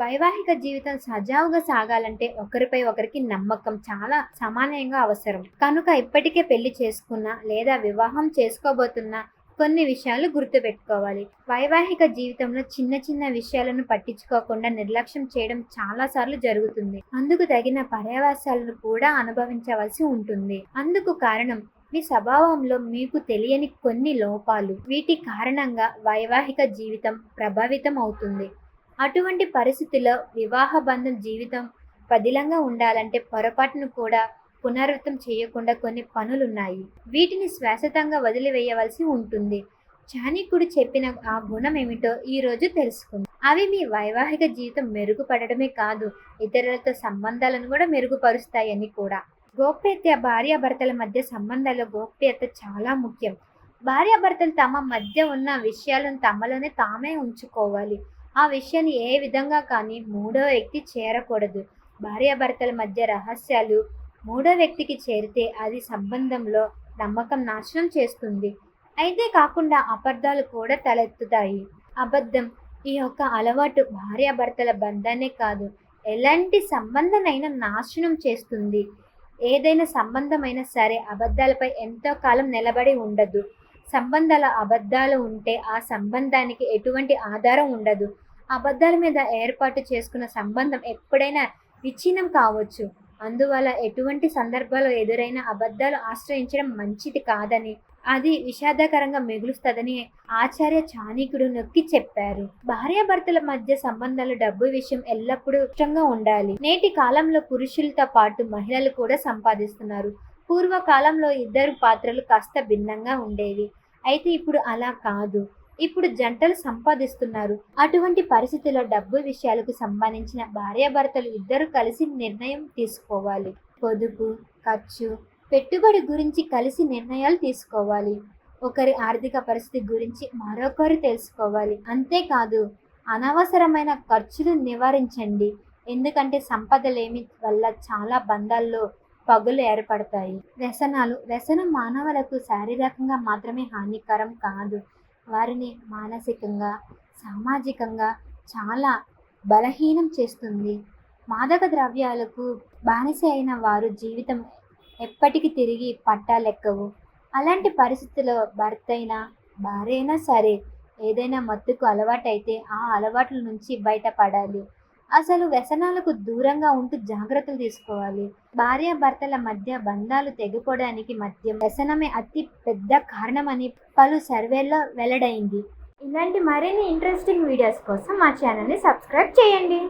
వైవాహిక జీవితం సజావుగా సాగాలంటే ఒకరిపై ఒకరికి నమ్మకం చాలా సమానంగా అవసరం. కనుక ఇప్పటికే పెళ్ళి చేసుకున్న లేదా వివాహం చేసుకోబోతున్న కొన్ని విషయాలు గుర్తుపెట్టుకోవాలి. వైవాహిక జీవితంలో చిన్న చిన్న విషయాలను పట్టించుకోకుండా నిర్లక్ష్యం చేయడం చాలా సార్లు జరుగుతుంది. అందుకు తగిన పర్యవసాలను కూడా అనుభవించవలసి ఉంటుంది. అందుకు కారణం మీ స్వభావంలో మీకు తెలియని కొన్ని లోపాలు. వీటి కారణంగా వైవాహిక జీవితం ప్రభావితం అవుతుంది అటువంటి పరిస్థితిలో వివాహ బంధం జీవితం పదిలంగా ఉండాలంటే పొరపాటును కూడా పునరావృతం చేయకుండా కొన్ని పనులున్నాయి. వీటిని శాశ్వతంగా వదిలివేయవలసి ఉంటుంది. చానికుడు చెప్పిన ఆ గుణం ఏమిటో ఈ రోజు అవి మీ వైవాహిక జీవితం మెరుగుపడడమే కాదు ఇతరులతో సంబంధాలను కూడా మెరుగుపరుస్తాయని కూడా. గోప్యత భార్యాభర్తల మధ్య సంబంధాల్లో గోప్యత చాలా ముఖ్యం. భార్యాభర్తలు తమ మధ్య ఉన్న విషయాలను తమలోనే తామే ఉంచుకోవాలి. ఆ విషయాన్ని ఏ విధంగా కానీ మూడో వ్యక్తి చేరకూడదు. భార్యాభర్తల మధ్య రహస్యాలు మూడో వ్యక్తికి చేరితే అది సంబంధంలో నమ్మకం నాశనం చేస్తుంది. అయితే కాకుండా అబద్ధాలు కూడా తలెత్తుతాయి. అబద్ధం ఈ యొక్క అలవాటు భార్యాభర్తల బంధాన్నే కాదు ఎలాంటి సంబంధమైనా నాశనం చేస్తుంది. ఏదైనా సంబంధమైనా సరే అబద్ధాలపై ఎంతో కాలం నిలబడి ఉండదు. సంబంధాల అబద్ధాలు ఉంటే ఆ సంబంధానికి ఎటువంటి ఆధారం ఉండదు. అబద్ధాల మీద ఏర్పాటు చేసుకున్న సంబంధం ఎప్పుడైనా విచ్ఛిన్నం కావచ్చు. అందువల్ల ఎటువంటి సందర్భాలు ఎదురైన అబద్ధాలు ఆశ్రయించడం మంచిది కాదని అది విషాదకరంగా మిగులుస్తుందని ఆచార్య చాణికుడు నొక్కి చెప్పారు. భార్యాభర్తల మధ్య సంబంధాలు డబ్బు విషయం ఎల్లప్పుడూ ఇష్టంగా ఉండాలి. నేటి కాలంలో పురుషులతో పాటు మహిళలు కూడా సంపాదిస్తున్నారు. పూర్వకాలంలో ఇద్దరు పాత్రలు కాస్త భిన్నంగా ఉండేవి. అయితే ఇప్పుడు అలా కాదు. ఇప్పుడు జంటలు సంపాదిస్తున్నారు. అటువంటి పరిస్థితుల్లో డబ్బు విషయాలకు సంబంధించిన భార్యాభర్తలు ఇద్దరు కలిసి నిర్ణయం తీసుకోవాలి. పొదుపు ఖర్చు పెట్టుబడి గురించి కలిసి నిర్ణయాలు తీసుకోవాలి. ఒకరి ఆర్థిక పరిస్థితి గురించి మరొకరు తెలుసుకోవాలి. అంతేకాదు అనవసరమైన ఖర్చులు నివారించండి. ఎందుకంటే సంపదలేమి వల్ల చాలా బంధాల్లో పగులు ఏర్పడతాయి. వ్యసనాలు వ్యసనం మానవులకు శారీరకంగా మాత్రమే హానికరం కాదు. వారిని మానసికంగా సామాజికంగా చాలా బలహీనం చేస్తుంది. మాదక ద్రవ్యాలకు బానిస అయిన వారు జీవితం ఎప్పటికీ తిరిగి పట్టాలెక్కవు అలాంటి పరిస్థితుల్లో భర్త అయినా భార్య అయినా సరే ఏదైనా మత్తుకు అలవాటైతే ఆ అలవాట్ల నుంచి బయటపడాలి. అసలు వ్యసనాలకు దూరంగా ఉంటూ జాగ్రత్తలు తీసుకోవాలి. భార్య భర్తల మధ్య బంధాలు తెగిపోవడానికి మధ్య వ్యసనమే అతి పెద్ద కారణమని పలు సర్వేల్లో వెల్లడైంది. ఇలాంటి మరిన్ని ఇంట్రెస్టింగ్ వీడియోస్ కోసం మా ఛానల్ని సబ్స్క్రైబ్ చేయండి.